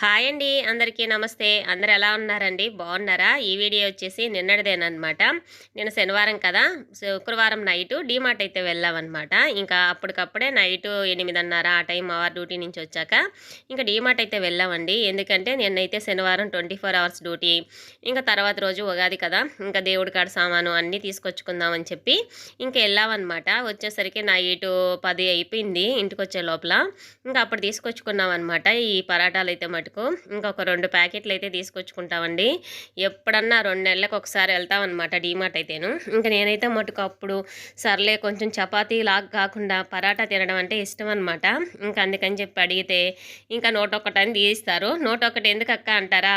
Hi అండి అందరికీ నమస్తే. అందరు ఎలా ఉన్నారండి? బాగున్నారా? ఈ వీడియో వచ్చేసి నిన్నటిదేనమాట నేను శనివారం కదా శుక్రవారం నైటు డీమార్ట్ అయితే వెళ్ళామన్నమాట. ఇంకా అప్పటికప్పుడే నైటు ఎనిమిదిన్నర ఆ టైం అవర్ డ్యూటీ నుంచి వచ్చాక ఇంకా డీమార్ట్ అయితే వెళ్ళామండి. ఎందుకంటే నిన్నైతే శనివారం ట్వంటీ ఫోర్ అవర్స్ డ్యూటీ. ఇంకా తర్వాత రోజు ఉగాది కదా ఇంకా దేవుడి కాడ సామాను అన్నీ తీసుకొచ్చుకుందామని చెప్పి ఇంకా వెళ్ళామన్నమాట. వచ్చేసరికి నైటు పది అయిపోయింది ఇంటికి వచ్చే లోపల. ఇంకా అప్పుడు తీసుకొచ్చుకున్నాం అనమాట ఈ పరాటాలు అయితే మటుకు ఇంకొక రెండు ప్యాకెట్లు అయితే తీసుకొచ్చుకుంటామండి. ఎప్పుడన్నా రెండు నెలలకు ఒకసారి వెళ్తామన్నమాట డీమార్ట్ అయితేను. ఇంకా నేనైతే మటుకు అప్పుడు సర్లే కొంచెం చపాతీ లాగా కాకుండా పరాటా తినడం అంటే ఇష్టం అనమాట ఇంకా అందుకని చెప్పి అడిగితే ఇంకా నూట ఒకటని తీస్తారు నూట ఒకటి ఎందుకు అక్క అంటారా?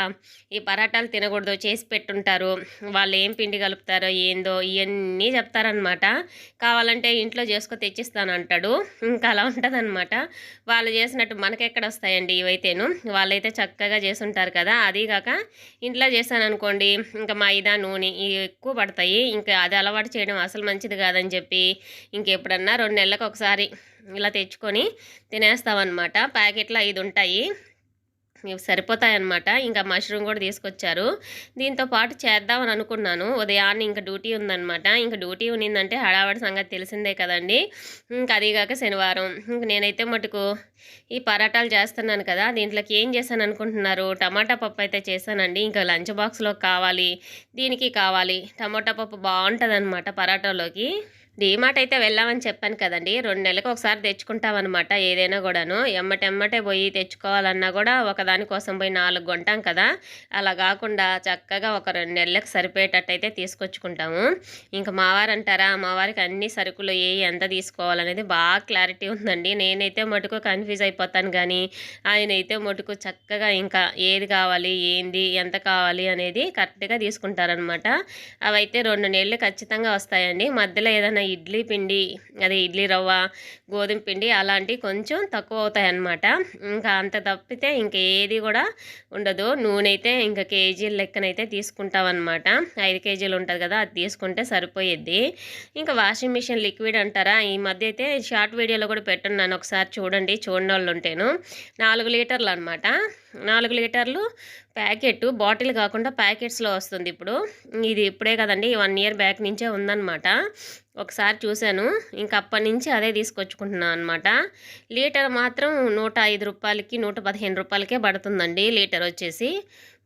ఈ పరాటాలు తినకూడదు చేసి పెట్టుంటారు. వాళ్ళు ఏం పిండి కలుపుతారో ఏందో ఇవన్నీ చెప్తారనమాట కావాలంటే ఇంట్లో చేసుకో తెచ్చిస్తాను అంటాడు ఇంకా అలా ఉంటుంది వాళ్ళు చేసినట్టు మనకెక్కడ వస్తాయండి ఇవైతేను? వాళ్ళ అయితే చక్కగా చేసుంటారు కదా అది కాక ఇంట్లో చేశాను అనుకోండి ఇంకా మైదా నూనె ఎక్కువ పడతాయి ఇంకా అది అలవాటు చేయడం అసలు మంచిది కాదని చెప్పి ఇంకెప్పుడన్నా రెండు నెలలకు ఒకసారి ఇలా తెచ్చుకొని తినేస్తామన్నమాట. ప్యాకెట్లు ఐదు ఉంటాయి ఇవి సరిపోతాయన్నమాట. ఇంకా మష్రూమ్ కూడా తీసుకొచ్చారు. దీంతో పాటు చేద్దామని అనుకున్నాను. ఉదయాన్నే ఇంకా డ్యూటీ ఉందన్నమాట. ఇంకా డ్యూటీ ఉన్నిందంటే హడావడి సంగతి తెలిసిందే కదండి. ఇంకా అదిగాక శనివారం. ఇంక నేనైతే మటుకు ఈ పరాటాలు చేస్తున్నాను కదా దీంట్లోకి ఏం చేశాను అనుకుంటున్నారు? టమాటా పప్పు అయితే చేశానండి. ఇంకా లంచ్ బాక్స్లో కావాలి. దీనికి కావాలి. టమాటా పప్పు బాగుంటుంది అనమాట పరాటాలోకి. డీమార్ట్ అయితే వెళ్ళామని చెప్పాను కదండి. రెండు నెలలకు ఒకసారి తెచ్చుకుంటామన్నమాట ఏదైనా కూడాను. ఎమ్మటెమ్మటే పోయి తెచ్చుకోవాలన్నా కూడా ఒకదానికోసం పోయి నాలుగు కొంటాం కదా. అలా కాకుండా చక్కగా ఒక రెండు నెలలకు సరిపోయేటట్టు అయితే తీసుకొచ్చుకుంటాము. ఇంకా మావారు అంటారా మావారికి అన్ని సరుకులు ఏ ఎంత తీసుకోవాలనేది బాగా క్లారిటీ ఉందండి. నేనైతే మటుకు కన్ఫ్యూజ్ అయిపోతాను కానీ ఆయన అయితే మటుకు చక్కగా ఇంకా ఏది కావాలి ఏంది ఎంత కావాలి అనేది కరెక్ట్గా తీసుకుంటారనమాట అవైతే రెండు నెలలు ఖచ్చితంగా వస్తాయండి. మధ్యలో ఏదైనా ఇడ్లీ పిండి అదే ఇడ్లీ రవ్వ గోధుమ పిండి అలాంటివి కొంచెం తక్కువ అవుతాయి అన్నమాట ఇంకా అంత తప్పితే ఇంకా ఏది కూడా ఉండదు. నూనె అయితే ఇంకా కేజీల లెక్కనైతే తీసుకుంటాం అనమాట ఐదు కేజీలు ఉంటుంది కదా అది తీసుకుంటే సరిపోయేది. ఇంకా వాషింగ్ మిషన్ లిక్విడ్ అంటారా? ఈ మధ్య అయితే షార్ట్ వీడియోలో కూడా పెట్టున్నాను. ఒకసారి చూడండి చూడని వాళ్ళు ఉంటేను. నాలుగు లీటర్లు అనమాట నాలుగు లీటర్లు ప్యాకెట్ బాటిల్ కాకుండా ప్యాకెట్స్లో వస్తుంది ఇప్పుడు. ఇది ఇప్పుడే కదండి వన్ ఇయర్ బ్యాక్ నుంచే ఉందన్నమాట. ఒకసారి చూశాను. ఇంకా అప్పటి నుంచి అదే తీసుకొచ్చుకుంటున్నాను అనమాట లీటర్ మాత్రం నూట ఐదు రూపాయలకి నూట పదిహేను రూపాయలకే పడుతుందండి లీటర్ వచ్చేసి.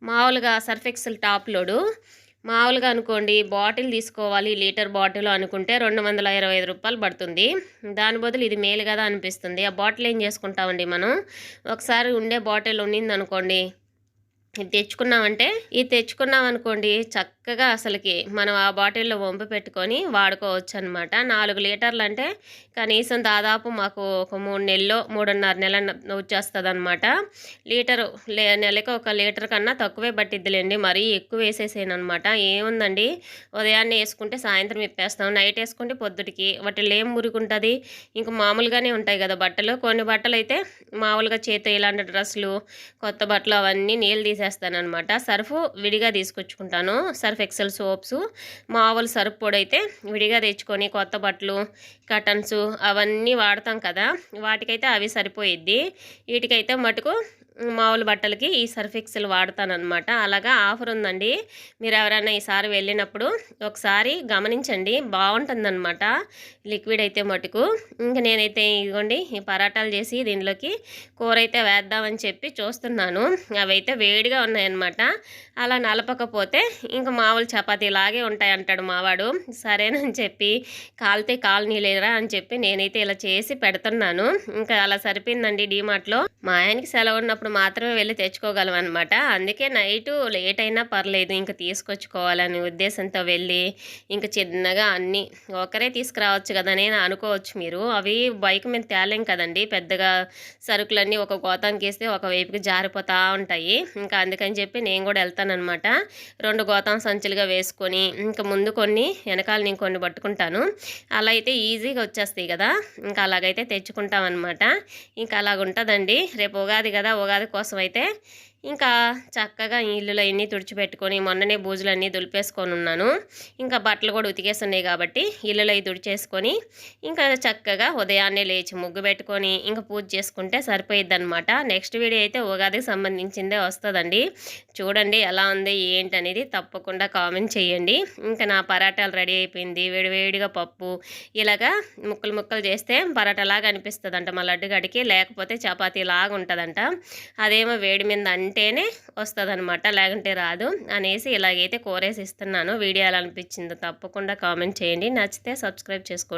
మామూలుగా సర్ఫెక్సల్ టాప్ లోడు. మామూలుగా అనుకోండి బాటిల్ తీసుకోవాలి లీటర్ బాటిల్ అనుకుంటే రెండు వందల ఇరవై ఐదు రూపాయలు పడుతుంది. దాని బదులు ఇది మేలు కదా అనిపిస్తుంది. ఆ బాటిల్ ఏం చేసుకుంటామండి మనం? ఒకసారి ఉండే బాటిల్ ఉండింది అనుకోండి ఇది తెచ్చుకున్నామంటే ఇది తెచ్చుకున్నాం అనుకోండి చక్కగా అసలుకి మనం ఆ బాటిల్లో వంపు పెట్టుకొని వాడుకోవచ్చు అనమాట నాలుగు లీటర్లు అంటే కనీసం దాదాపు మాకు ఒక మూడు నెలలో మూడున్నర నెల వచ్చేస్తుంది అనమాట లీటరు లే నెలకి ఒక లీటర్ కన్నా తక్కువే పట్టిద్దిలేండి. మరీ ఎక్కువ వేసేసాను అనమాట ఏముందండి? ఉదయాన్నే వేసుకుంటే సాయంత్రం ఇప్పేస్తాం నైట్ వేసుకుంటే పొద్దుటికి. వాటిలో ఏం మురికుంటుంది ఇంకా మామూలుగానే ఉంటాయి కదా బట్టలు. కొన్ని బట్టలు అయితే మామూలుగా చేతి ఇలాంటి డ్రెస్సులు కొత్త బట్టలు అవన్నీ నీళ్ళు తీసి అనమాట సర్ఫ్ విడిగా తీసుకొచ్చుకుంటాను. సర్ఫ్ ఎక్సెల్ సోప్స్ మామూలు సర్ఫ్ పొడి అయితే విడిగా తెచ్చుకొని కొత్త బట్టలు కటన్స్ అవన్నీ వాడతాం కదా. వాటికైతే అవి సరిపోయిద్ది. వీటికైతే మటుకు మామూలు బట్టలకి ఈ సర్ఫ్ ఎక్సెల్ వాడతానమాట అలాగా ఆఫర్ ఉందండి మీరు ఎవరైనా ఈసారి వెళ్ళినప్పుడు ఒకసారి గమనించండి. బాగుంటుందన్నమాట లిక్విడ్ అయితే మటుకు. ఇంక నేనైతే ఇదిగోండి ఈ పరాటాలు చేసి దీనిలోకి కూర అయితే వేద్దామని చెప్పి చూస్తున్నాను. అవి అయితే వేడిగా ఉన్నాయన్నమాట. అలా నలపకపోతే ఇంకా మామూలు చపాతీలాగే ఉంటాయి అంటాడు మావాడు. సరేనని చెప్పి కాలితే కాలనీ లేరా అని చెప్పి నేనైతే ఇలా చేసి పెడుతున్నాను. ఇంకా అలా సరిపోయిందండి డీమార్ట్లో. మా ఆయనకి సెలవు ఉన్నప్పుడు మాత్రమే వెళ్ళి తెచ్చుకోగలం అనమాట అందుకే నైటు లేట్ అయినా పర్లేదు ఇంకా తీసుకొచ్చుకోవాలని ఉద్దేశంతో వెళ్ళి ఇంకా చిన్నగా అన్నీ ఒకరే తీసుకురావచ్చు కదా నేను అనుకోవచ్చు మీరు. అవి బైక్ మీద తేలేం కదండి పెద్దగా సరుకులన్నీ ఒక గోతానికి వేస్తే ఒక వైపుకి జారిపోతూ ఉంటాయి. ఇంకా అందుకని చెప్పి నేను కూడా వెళ్తానమాట రెండు గోతం సంచులుగా వేసుకొని ఇంకా ముందు కొన్ని వెనకాల నేను కొన్ని పట్టుకుంటాను. అలా అయితే ఈజీగా వచ్చేస్తాయి కదా ఇంకా అలాగైతే తెచ్చుకుంటాం అనమాట ఇంకా అలాగుంటుందండి. రేపు ఉగాది కదా ఉగాది ఉగాది కోసం అయితే ఇంకా చక్కగా ఇల్లులో అన్నీ తుడిచిపెట్టుకొని మొన్ననే బూజులన్నీ దులిపేసుకొని ఉన్నాను ఇంకా బట్టలు కూడా ఉతికేసి ఉన్నాయి కాబట్టి ఇల్లులో అవి తుడిచేసుకొని ఇంకా చక్కగా ఉదయాన్నే లేచి ముగ్గు పెట్టుకొని ఇంకా పూజ చేసుకుంటే సరిపోయిద్ది అనమాట నెక్స్ట్ వీడియో అయితే ఉగాదికి సంబంధించిందే వస్తుందండి. చూడండి ఎలా ఉంది ఏంటి అనేది తప్పకుండా కామెంట్ చేయండి. ఇంకా నా పరాటాలు రెడీ అయిపోయింది. వేడివేడిగా పప్పు ఇలాగా ముక్కలు ముక్కలు చేస్తే పరాటాలాగా అనిపిస్తుంది అంట మా లడ్డుగడికి. లేకపోతే చపాతీ లాగా ఉంటుందంట అదేమో వేడి మీద అంటేనే వస్తుంది అనమాట లేకుంటే రాదు అనేసి ఇలాగైతే కూరేసి ఇస్తున్నాను వీడియో ఎలా అనిపించిందో తప్పకుండా కామెంట్ చేయండి. నచ్చితే సబ్స్క్రైబ్ చేసుకోండి.